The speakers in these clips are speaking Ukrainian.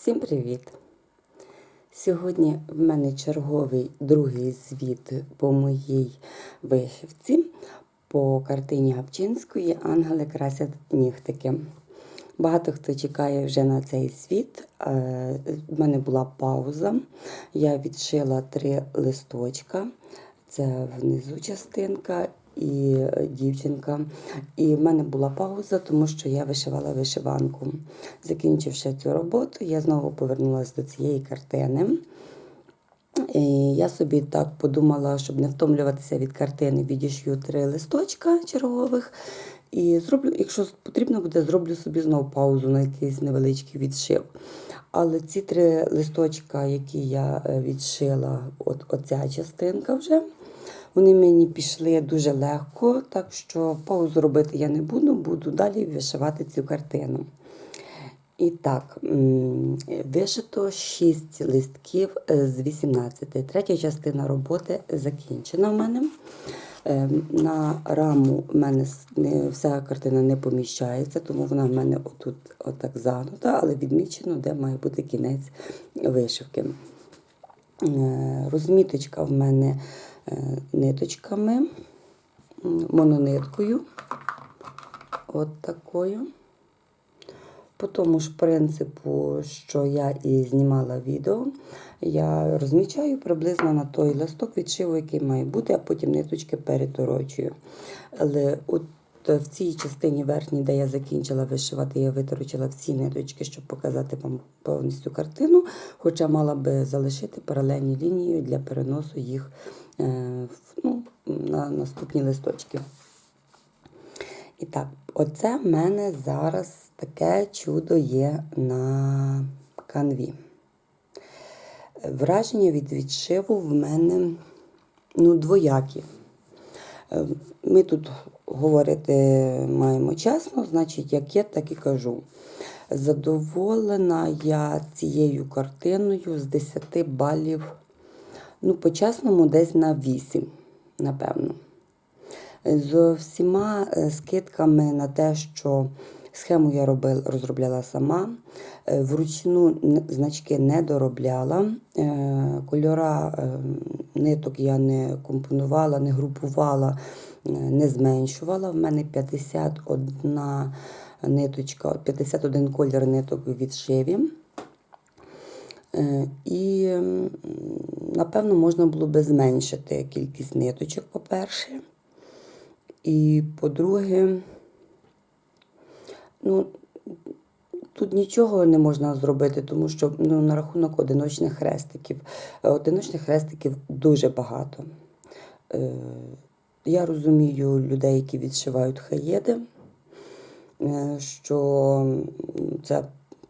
Всім привіт! Сьогодні в мене черговий другий звіт по моїй вишивці по картині Гапчинської Ангели красять нігтики. Багато хто чекає вже на цей звіт. Е, В мене була пауза. Я відшила три листочка. Це внизу частинка і е, дівчинка. І в мене була пауза, тому що я вишивала вишиванку. Закінчивши цю роботу, я знову повернулася до цієї картини. І я собі так подумала, щоб не втомлюватися від картини, відішью три листочка чергових. І зроблю, якщо потрібно буде, зроблю собі знову паузу на якийсь невеличкий відшив. Але ці три листочка, які я е, відшила, от оця частинка вже, вони мені пішли дуже легко, так що паузу робити я не буду, буду далі вишивати цю картину. І так, вишито 6 листків з 18. Третя частина роботи закінчена в мене. Е, На раму в мене вся картина не поміщається, тому вона в мене отут отак загнута, але відмічено, де має бути кінець вишивки. Е, Розміточка в мене ниточками, монониткою. От такою. По тому ж принципу, що я і знімала відео, я розмічаю приблизно на той листок відшиву, який має бути, а потім ниточки переторочую. Але от в цій частині верхній, де я закінчила вишивати, я виторочила всі ниточки, щоб показати вам повністю картину, хоча мала би залишити паралельні лінії для переносу їх е, ну, на наступні листочки. І так, оце в мене зараз таке чудо є на канві. Враження від відшиву в мене ну, двоякі. Е, Ми тут говорити маємо чесно, значить, як є, так і кажу. Задоволена я цією картиною з 10 балів, ну, по-чесному, десь на 8, напевно з всіма е, скидками на те, що схему я робила, розробляла сама, е, вручну значки не доробляла, е, кольора ниток я не компонувала, не групувала, не зменшувала. В мене 51 ниточка, 51 колір ниток відшиві. Е, І, напевно, можна було би зменшити кількість ниточок, по-перше. І по-друге, ну, тут нічого не можна зробити, тому що ну, на рахунок одиночних хрестиків. Е, Одиночних хрестиків дуже багато. Е, Я розумію людей, які відшивають хаєди, що це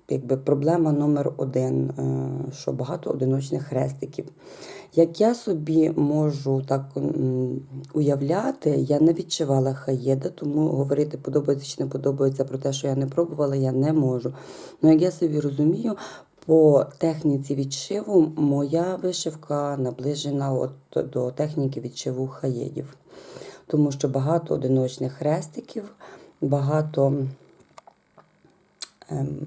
якби проблема номер один, е, що багато одиночних хрестиків. Як я собі можу так уявляти, я не відчувала хаєда, тому говорити подобається чи не подобається про те, що я не пробувала, я не можу. Ну, як я собі розумію, по техніці відшиву моя вишивка наближена от до техніки відшиву хаєдів. Тому що багато одиночних хрестиків, багато ем,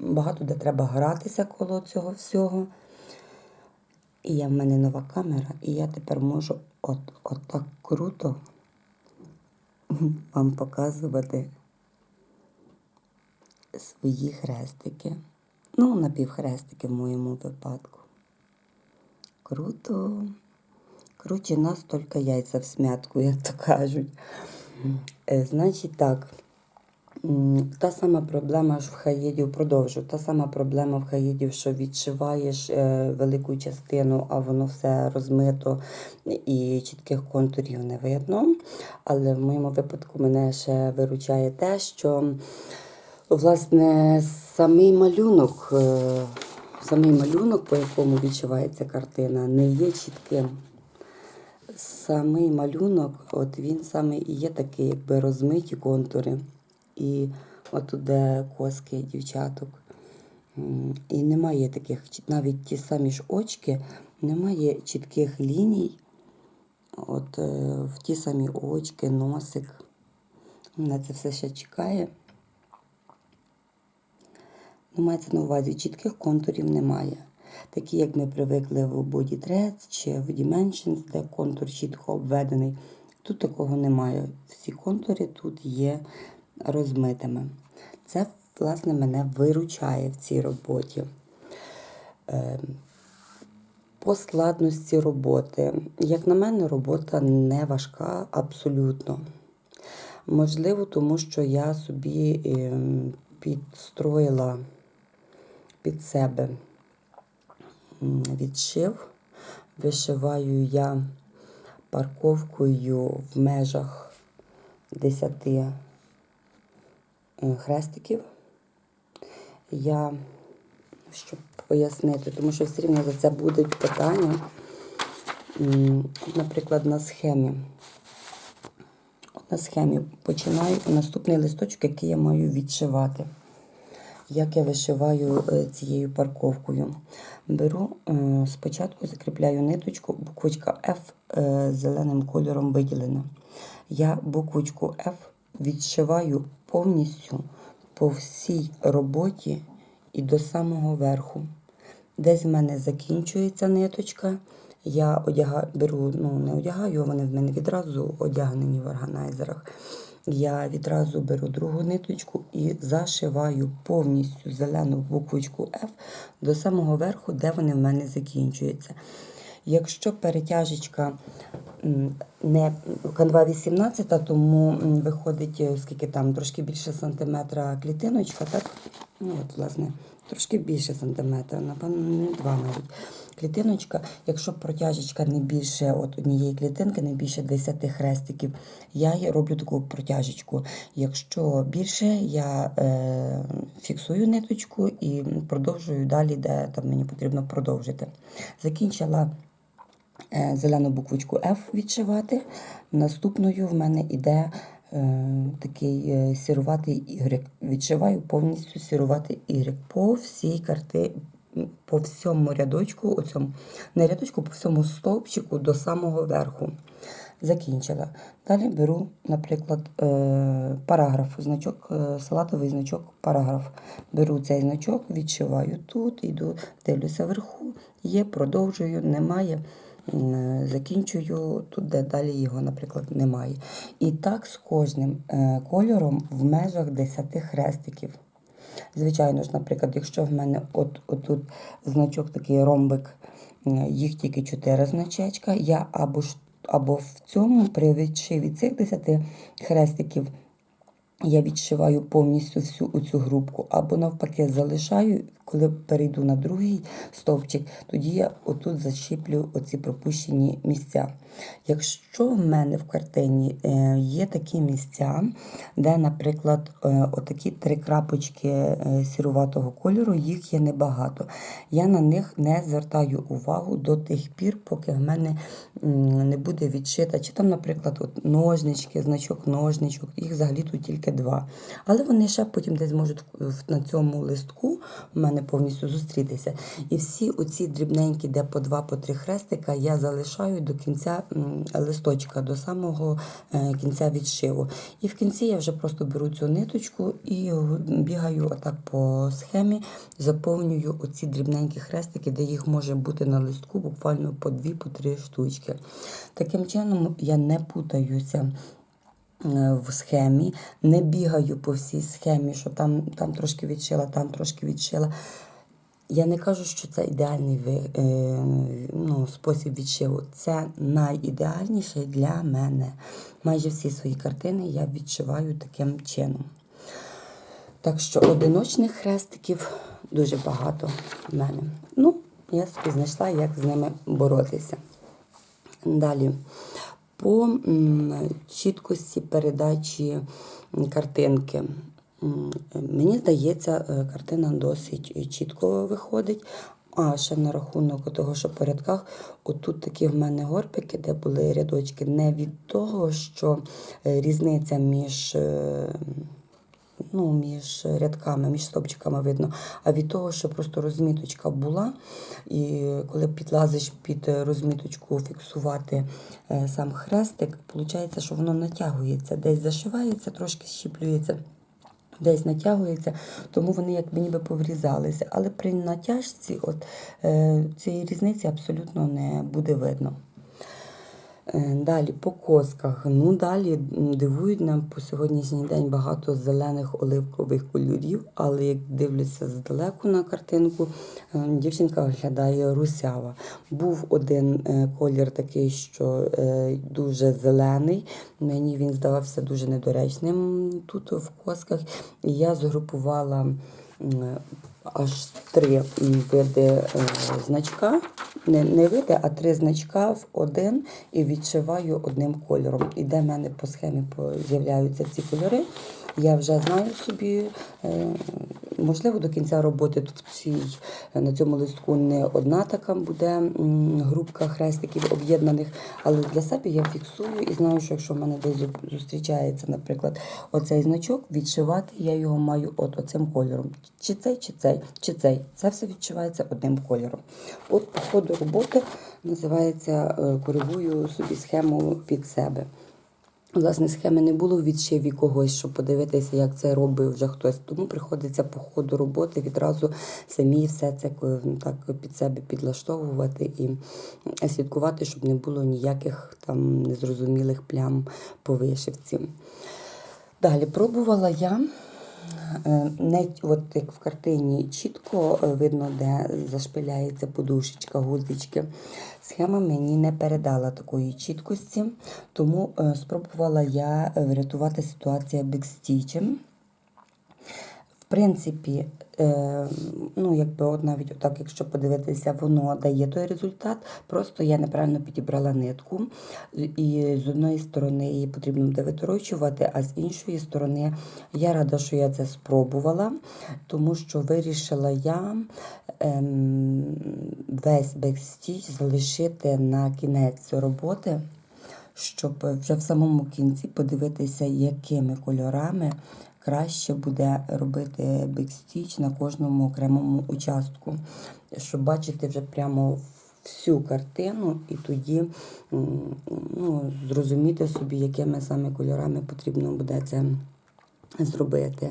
багато де треба гратися коло цього всього. І я в мене нова камера, і я тепер можу от, от так круто вам показувати свої хрестики. Ну, напівхрестики в моєму випадку. Круто. Круче нас тільки яйця в смятку, як то кажуть. Е, Значить так. Та сама проблема ж в хаїдів, продовжу. Та сама проблема в хаїдів, що відшиваєш е, велику частину, а воно все розмито і чітких контурів не видно. Але в моєму випадку мене ще виручає те, що власне самий малюнок, е, самий малюнок, по якому відшивається картина, не є чітким. Самий малюнок, от він саме і є такий, якби розмиті контури. І отут де коски дівчаток. І немає таких, навіть ті самі ж очки, немає чітких ліній. От е, в ті самі очки, носик. Мене це все ще чекає. Мається на увазі, чітких контурів немає. Такі, як ми привикли в Body Threads чи в Dimensions, де контур чітко обведений. Тут такого немає. Всі контури тут є розмитими. Це, власне, мене виручає в цій роботі. Е, По складності роботи, як на мене, робота не важка абсолютно. Можливо, тому що я собі ем, підстроїла під себе відшив. Вишиваю я парковкою в межах 10 е, хрестиків. Я, щоб пояснити, тому що все рівно за це будуть питання, наприклад, на схемі. На схемі починаю наступний листочок, який я маю відшивати. Як я вишиваю е, цією парковкою. Беру, е, спочатку закріпляю ниточку, буквочка F е, зеленим кольором виділена. Я буквочку F відшиваю повністю по всій роботі і до самого верху. Десь в мене закінчується ниточка. Я одягаю, беру, ну не одягаю, вони в мене відразу одягнені в органайзерах. Я відразу беру другу ниточку і зашиваю повністю зелену буквочку F до самого верху, де вони в мене закінчуються. Якщо перетяжечка не канва 18, тому виходить, е, скільки там, трошки більше сантиметра клітиночка, так? Ну, от, власне, трошки більше сантиметра, напевно, не два навіть. Клітиночка, якщо протяжечка не більше от однієї клітинки, не більше 10 хрестиків, я роблю таку протяжечку. Якщо більше, я е, фіксую ниточку і продовжую далі, де там мені потрібно продовжити. Закінчила зелену буквочку F відшивати. Наступною в мене іде е, такий е, сіруватий Y. Відшиваю повністю сіруватий Y по всій карти, по всьому рядочку, оцьому, не рядочку, по всьому стовпчику до самого верху. Закінчила. Далі беру, наприклад, е, параграф, значок, е, салатовий значок, параграф. Беру цей значок, відшиваю тут, йду, дивлюся вверху, є, продовжую, немає. Е, Закінчую тут, де далі його, наприклад, немає. І так з кожним е, кольором в межах 10 хрестиків. Звичайно ж, наприклад, якщо в мене от, отут значок такий ромбик, їх тільки 4 значечка, я або ж або в цьому при відшиві цих 10 хрестиків я відшиваю повністю всю оцю групку, або навпаки залишаю, коли перейду на другий стовпчик, тоді я отут защіплю оці пропущені місця. Якщо в мене в картині е, є такі місця, де, наприклад, е, отакі три крапочки е, сіруватого кольору, їх є небагато. Я на них не звертаю увагу до тих пір, поки в мене не буде відшита. Чи там, наприклад, от ножнички, значок ножничок, їх взагалі тут тільки два. Але вони ще потім десь можуть на цьому листку у мене повністю зустрітися. І всі оці дрібненькі, де по два, по три хрестика, я залишаю до кінця листочка, до самого е, кінця відшиву. І в кінці я вже просто беру цю ниточку і бігаю отак по схемі, заповнюю оці дрібненькі хрестики, де їх може бути на листку буквально по дві, по три штучки. Таким чином я не путаюся в схемі, не бігаю по всій схемі, що там, там трошки відшила, там трошки відшила. Я не кажу, що це ідеальний е, ну, спосіб відшиву. Це найідеальніший для мене. Майже всі свої картини я відшиваю таким чином. Так що одиночних хрестиків дуже багато в мене. Ну, я собі знайшла, як з ними боротися. Далі. По чіткості передачі картинки. Мені здається, е, картина досить чітко виходить. А ще на рахунок того, що по рядках, отут такі в мене горбики, де були рядочки, не від того, що е, різниця між е, ну, між рядками, між стовпчиками видно, а від того, що просто розміточка була, і коли підлазиш під розміточку фіксувати е, сам хрестик, виходить, що воно натягується, десь зашивається, трошки щіплюється. десь натягується, тому вони як ніби поврізалися. Але при натяжці от, е, цієї різниці абсолютно не буде видно. Е, Далі по косках. Ну далі дивують нам по сьогоднішній день багато зелених оливкових кольорів, але як дивлюся здалеку на картинку, е, дівчинка виглядає русява. Був один е, колір такий, що дуже зелений. Мені він здавався дуже недоречним тут в косках. І я згрупувала аж три види е, значка. Не, не види, а три значка в один і відшиваю одним кольором. І де в мене по схемі з'являються ці кольори, я вже знаю собі, е, можливо, до кінця роботи тут в цій, на цьому листку не одна така буде групка хрестиків об'єднаних, але для себе я фіксую і знаю, що якщо в мене десь зустрічається, наприклад, оцей значок, відшивати я його маю от оцим кольором. Чи цей, чи цей, чи цей. Це все відшивається одним кольором. От по ходу роботи називається е, коригую собі схему під себе. Власне, схеми не було в відшиві когось, щоб подивитися, як це робив вже хтось. Тому приходиться по ходу роботи відразу самі все це е, так під себе підлаштовувати і слідкувати, щоб не було ніяких там незрозумілих плям по вишивці. Далі пробувала я. Е, Не от як в картині чітко е, видно, де зашпиляється подушечка, гудзички. Схема мені не передала такої чіткості, тому е, спробувала я врятувати ситуацію бікстічем. В принципі, ну, якби от навіть отак, якщо подивитися, воно дає той результат. Просто я неправильно підібрала нитку. І з одної сторони її потрібно буде виторочувати, а з іншої сторони я рада, що я це спробувала, тому що вирішила я ем, весь бекстіч залишити на кінець роботи щоб вже в самому кінці подивитися, якими кольорами краще буде робити бікстіч на кожному окремому участку, щоб бачити вже прямо всю картину і тоді ну, зрозуміти собі, якими саме кольорами потрібно буде це зробити.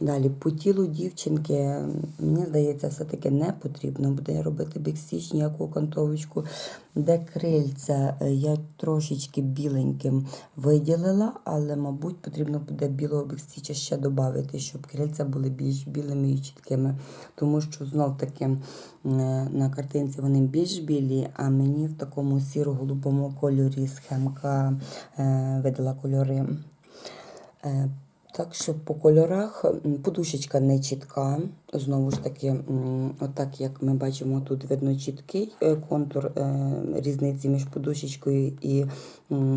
Далі по тілу дівчинки, мені здається, все-таки не потрібно буде робити бікстіч, ніяку кантовочку. Де крильця е, я трошечки біленьким виділила, але, мабуть, потрібно буде білого бікстіча ще додати, щоб крильця були більш білими і чіткими. Тому що знов таки е, на картинці вони більш білі, а мені в такому сіро-голубому кольорі схемка е, видала кольори. Так що по кольорах подушечка не чітка. Знову ж таки, отак як ми бачимо, тут видно чіткий е, контур е, різниці між подушечкою і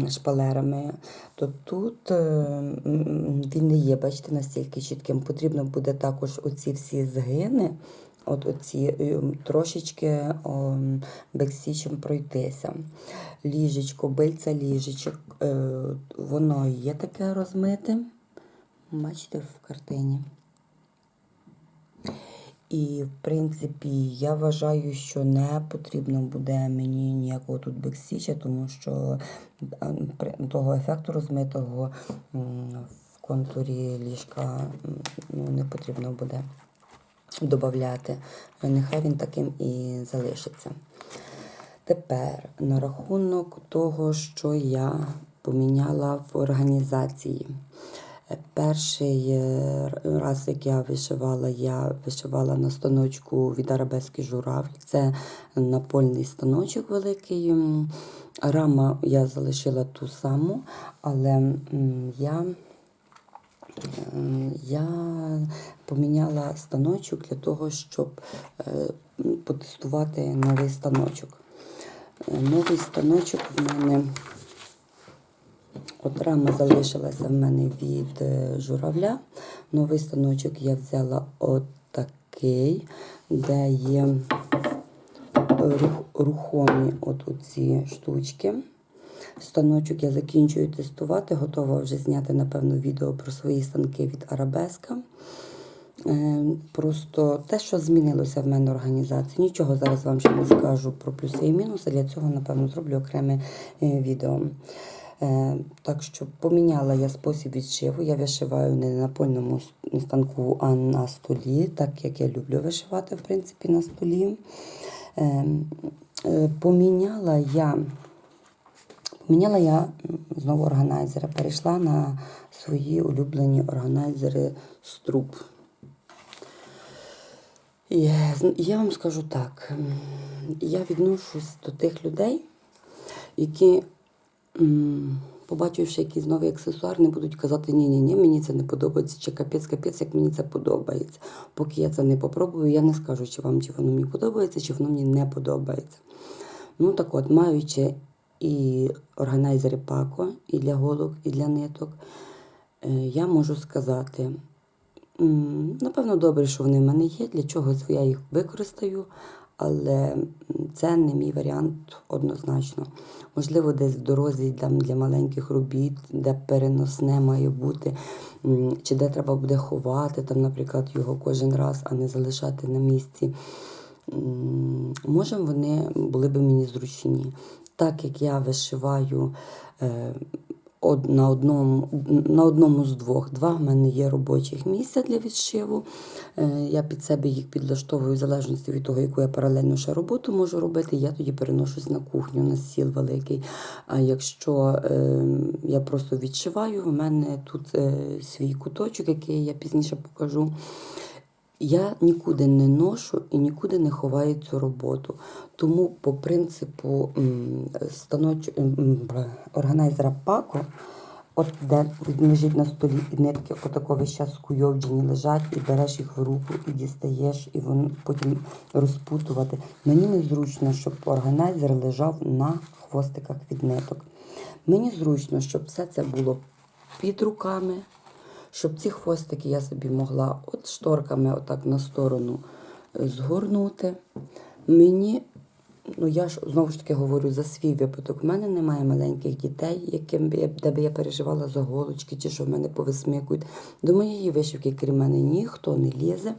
шпалерами. То тут е, він не є, бачите, настільки чітким. Потрібно буде також оці всі згини. От оці трошечки о, бекстічем пройтися. Ліжечко, бильця ліжечок, воно є таке розмите. Бачите в картині. І, в принципі, я вважаю, що не потрібно буде мені ніякого тут бекстіча, тому що а, того ефекту розмитого в контурі ліжка ну, не потрібно буде додати. Нехай він таким і залишиться. Тепер на рахунок того, що я поміняла в організації. Перший е, раз, як я вишивала, я вишивала на станочку від арабески журавль. Це напольний станочок великий. Рама я залишила ту саму, але я Я поміняла станочок для того, щоб е, потестувати новий станочок. Е, Новий станочок в мене, от рама залишилася в мене від е, журавля. Новий станочок я взяла отакий, де є рух- рухомі от ці штучки. Станочок я закінчую тестувати, готова вже зняти, напевно, відео про свої станки від Арабеска. Е, Просто те, що змінилося в мене в організації. Нічого зараз вам ще не скажу про плюси і мінуси. Для цього, напевно, зроблю окреме е, відео. Е, так що поміняла я спосіб відшиву. Я вишиваю не на напольному с- станку, а на столі, так як я люблю вишивати, в принципі, на столі. Е, е, поміняла я. Поміняла я знову органайзера, перейшла на свої улюблені органайзери з труб. Я вам скажу так: я відношусь до тих людей, які, побачивши якийсь новий аксесуар, не будуть казати, ні, ні, ні, мені це не подобається, чи капець, капець, як мені це подобається. Поки я це не попробую, я не скажу, чи вам чи воно мені подобається, чи воно мені не подобається. Ну так от, маючи і органайзери пако, і для голок, і для ниток, е, я можу сказати, напевно, добре, що вони в мене є, для чогось я їх використаю, але це не мій варіант однозначно. Можливо, десь в дорозі там, для маленьких робіт, де переносне має бути, чи де треба буде ховати, там, наприклад, його кожен раз, а не залишати на місці. Може, вони були б мені зручні. Так як я вишиваю е, од- на, одному, на одному з двох, два в мене є робочих місця для відшиву. Е, я під себе їх підлаштовую в залежності від того, яку я паралельно ще роботу можу робити. Я тоді переношусь на кухню, на стіл великий. А якщо е, я просто відшиваю, у мене тут е, свій куточок, який я пізніше покажу. Я нікуди не ношу і нікуди не ховаю цю роботу. Тому по принципу станоч... органайзера Пако, от де лежить на столі і нитки отако весь час скуйовджені лежать, і береш їх в руку, і дістаєш, і воно потім розпутувати. Мені незручно, щоб органайзер лежав на хвостиках від ниток. Мені зручно, щоб все це було під руками, щоб ці хвостики я собі могла от шторками отак на сторону е, згорнути. Мені, ну я ж знову ж таки говорю за свій випадок. У мене немає маленьких дітей, яким би я, де би я переживала за голочки, чи що в мене повисмикують. До моєї вишивки, крім мене, ніхто не лізе.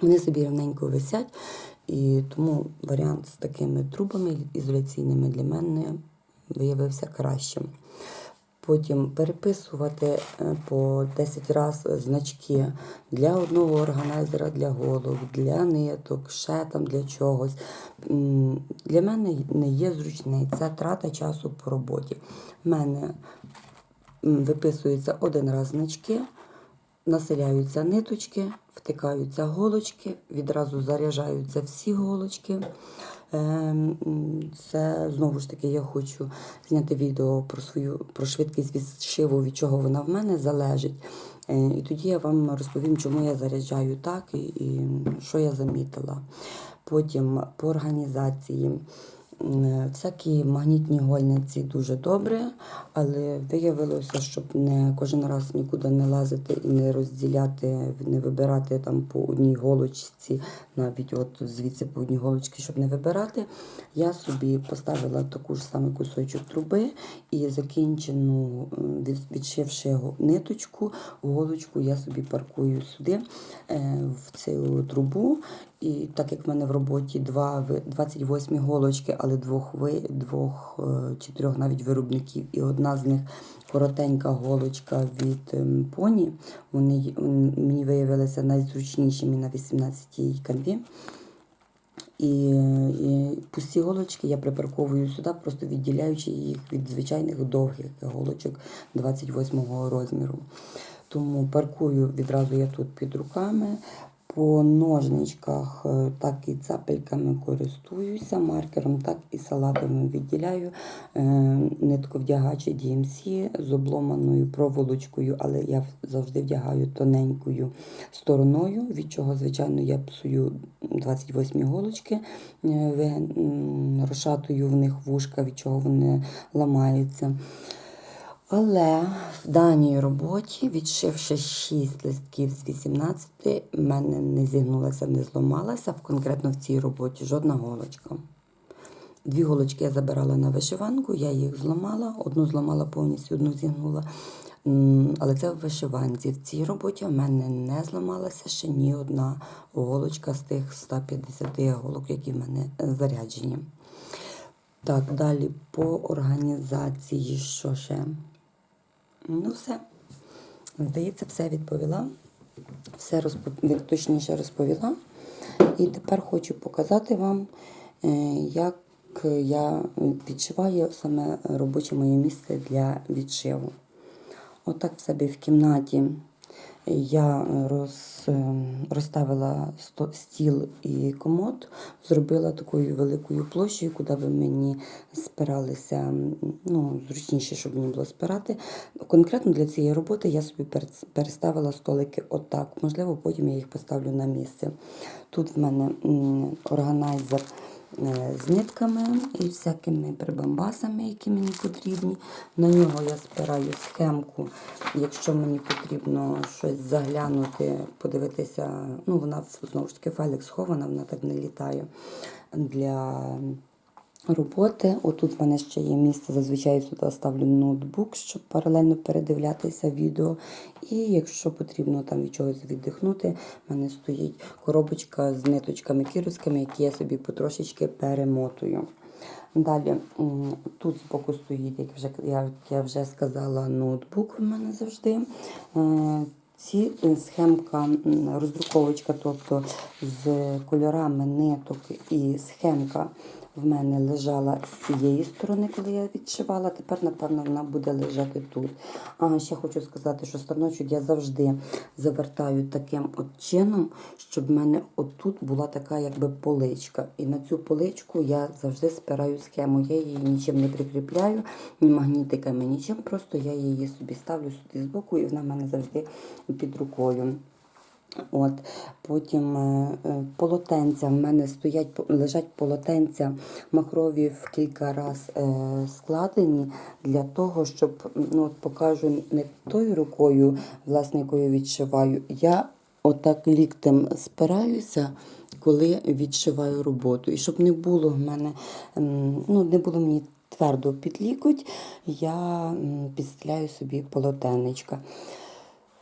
Вони собі рівненько висять. І тому варіант з такими трубами ізоляційними для мене виявився кращим. Потім переписувати е, по 10 разів значки для одного органайзера для голок, для ниток, ще там для чогось. Для мене не є зручний. Це трата часу по роботі. У мене виписуються один раз значки, населяються ниточки, втикаються голочки, відразу заряджаються всі голочки. Ем, Це знову ж таки я хочу зняти відео про свою про швидкість відшиву, від чого вона в мене залежить. Е, І тоді я вам розповім, чому я заряджаю так і, і що я замітила. Потім по організації. М, Всякі магнітні гольниці дуже добре, але виявилося, щоб не кожен раз нікуди не лазити і не розділяти, не вибирати там по одній голочці, навіть от звідси по одній голочці, щоб не вибирати. Я собі поставила таку ж саме кусочок труби і закінчену, відшивши ниточку, голочку я собі паркую сюди е, в цю трубу. І так як в мене в роботі два 28 голочки, але двох ви двох е, чи трьох навіть виробників, і одна з них коротенька голочка від ем, поні. Вони мені виявилися найзручнішими на 18-й канві. І, і пусті голочки я припарковую сюди, просто відділяючи їх від звичайних довгих голочок 28 го розміру. Тому паркую відразу я тут під руками. По ножничках е, так і цапельками користуюся, маркером, так і салатами відділяю. Е, Нитковдягач DMC з обломаною проволочкою, але я завжди вдягаю тоненькою стороною, від чого, звичайно, я псую 28 голочки, е, розшатую в них вушка, від чого вони ламаються. Але в даній роботі, відшивши 6 листків з 18, в мене не зігнулася, не зламалася конкретно в цій роботі жодна голочка. Дві голочки я забирала на вишиванку, я їх зламала, одну зламала повністю, одну зігнула. Але це в вишиванці. В цій роботі в мене не зламалася ще ні одна голочка з тих 150 голок, які в мене е, заряджені. Так, далі по організації, що ще? Ну, все. Здається, все відповіла. Все розпов... точніше розповіла. І тепер хочу показати вам, е, як я відшиваю саме робоче моє місце для відшиву. Отак в себе в кімнаті я роз, е, розставила стіл і комод, зробила такою великою площею, куди би мені спиралися, ну, зручніше, щоб мені було спирати. Конкретно для цієї роботи я собі перес- переставила столики отак. Можливо, потім я їх поставлю на місце. Тут в мене органайзер е, з нитками і всякими прибамбасами, які мені потрібні. На нього я спираю схемку, якщо мені потрібно щось заглянути, подивитися. Ну, вона знову ж таки файлик схована, вона так не літає для роботи. Отут в мене ще є місце, зазвичай сюди ставлю ноутбук, щоб паралельно передивлятися відео. І якщо потрібно там від чогось віддихнути, в мене стоїть коробочка з ниточками кіровськими, які я собі потрошечки перемотую. Далі тут збоку стоїть, як вже як я вже сказала, ноутбук у мене завжди. Е, Ці е, схемка, роздруковочка, тобто з кольорами ниток і схемка в мене лежала з цієї сторони, коли я відшивала. Тепер, напевно, вона буде лежати тут. А ще хочу сказати, що станочок я завжди завертаю таким от чином, щоб в мене отут була така якби поличка. І на цю поличку я завжди спираю схему. Я її нічим не прикріпляю, ні магнітиками, нічим. Просто я її собі ставлю сюди збоку, і вона в мене завжди під рукою. От, потім е, е, полотенця. В мене стоять, лежать полотенця махрові в кілька раз е, складені для того, щоб ну, от покажу не тою рукою, власне, якою відшиваю. Я отак ліктем спираюся, коли відшиваю роботу. І щоб не було в мене, ну, не було мені твердо під лікоть, я підстеляю собі полотенечка.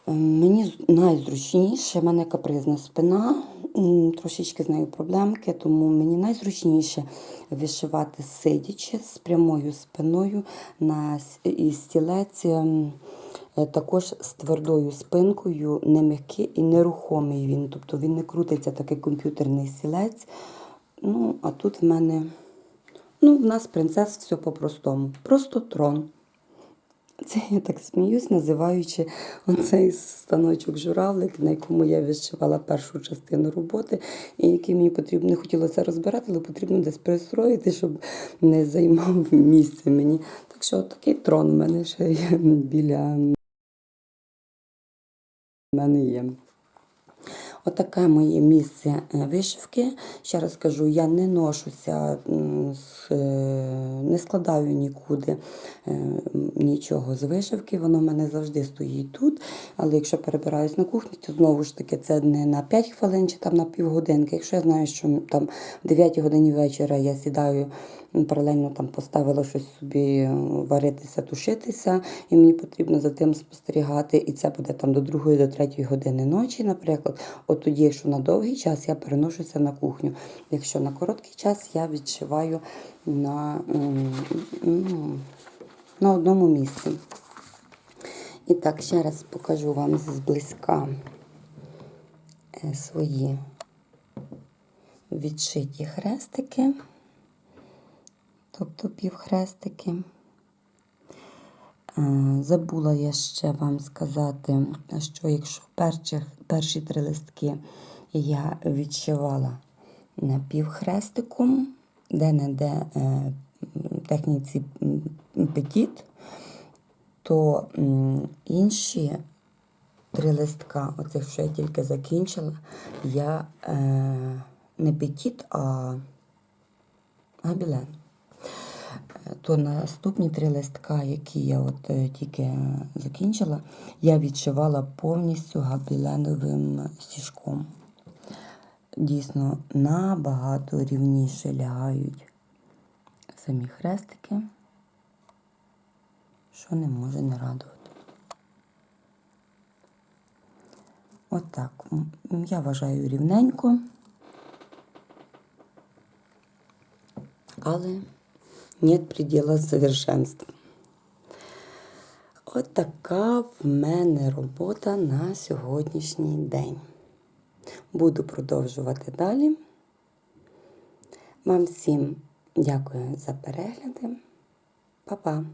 Мені найзручніше, в мене капризна спина, трошечки з нею проблемки, тому мені найзручніше вишивати сидячи з прямою спиною на і стілець. ем, е, Також з твердою спинкою, не м'який і нерухомий він. Тобто він не крутиться, такий комп'ютерний стілець. Ну, а тут в мене, ну, в нас принцес все по-простому. Просто трон. Це я так сміюсь, називаючи оцей станочок журавлик, на якому я відшивала першу частину роботи, і який мені потрібно не хотілося розбирати, але потрібно десь пристроїти, щоб не займав місце мені. Так що такий трон у мене ще є біля мене є. Отаке моє місце е, вишивки. Ще раз кажу, я не ношуся, е, не складаю нікуди е, нічого з вишивки. Воно в мене завжди стоїть тут. Але якщо перебираюсь на кухню, то знову ж таки це не на 5 хвилин чи там на півгодинки. Якщо я знаю, що там в 9 годині вечора я сідаю паралельно там поставила щось собі варитися, тушитися, і мені потрібно за тим спостерігати. І це буде там до 2 до 3 години ночі, наприклад. Тоді, якщо на довгий час, я переношуся на кухню. Якщо на короткий час, я відшиваю на, ну, на одному місці. І так, ще раз покажу вам зблизька е, свої відшиті хрестики, тобто півхрестики. Е, Забула я ще вам сказати, що якщо перші, перші три листки я відшивала напівхрестиком, де-не-де е, техніці петіт, то інші три листка, оцих, що я тільки закінчила, я е, не петіт, а габілен. То наступні три листка, які я от е, тільки е, закінчила, я відшивала повністю габіленовим стіжком. Дійсно, набагато рівніше лягають самі хрестики, що не може не радувати. Отак. М, Я вважаю рівненько. Але нет предела совершенства. От така в мене робота на сьогоднішній день. Буду продовжувати далі. Вам всім дякую за перегляди. Па-па!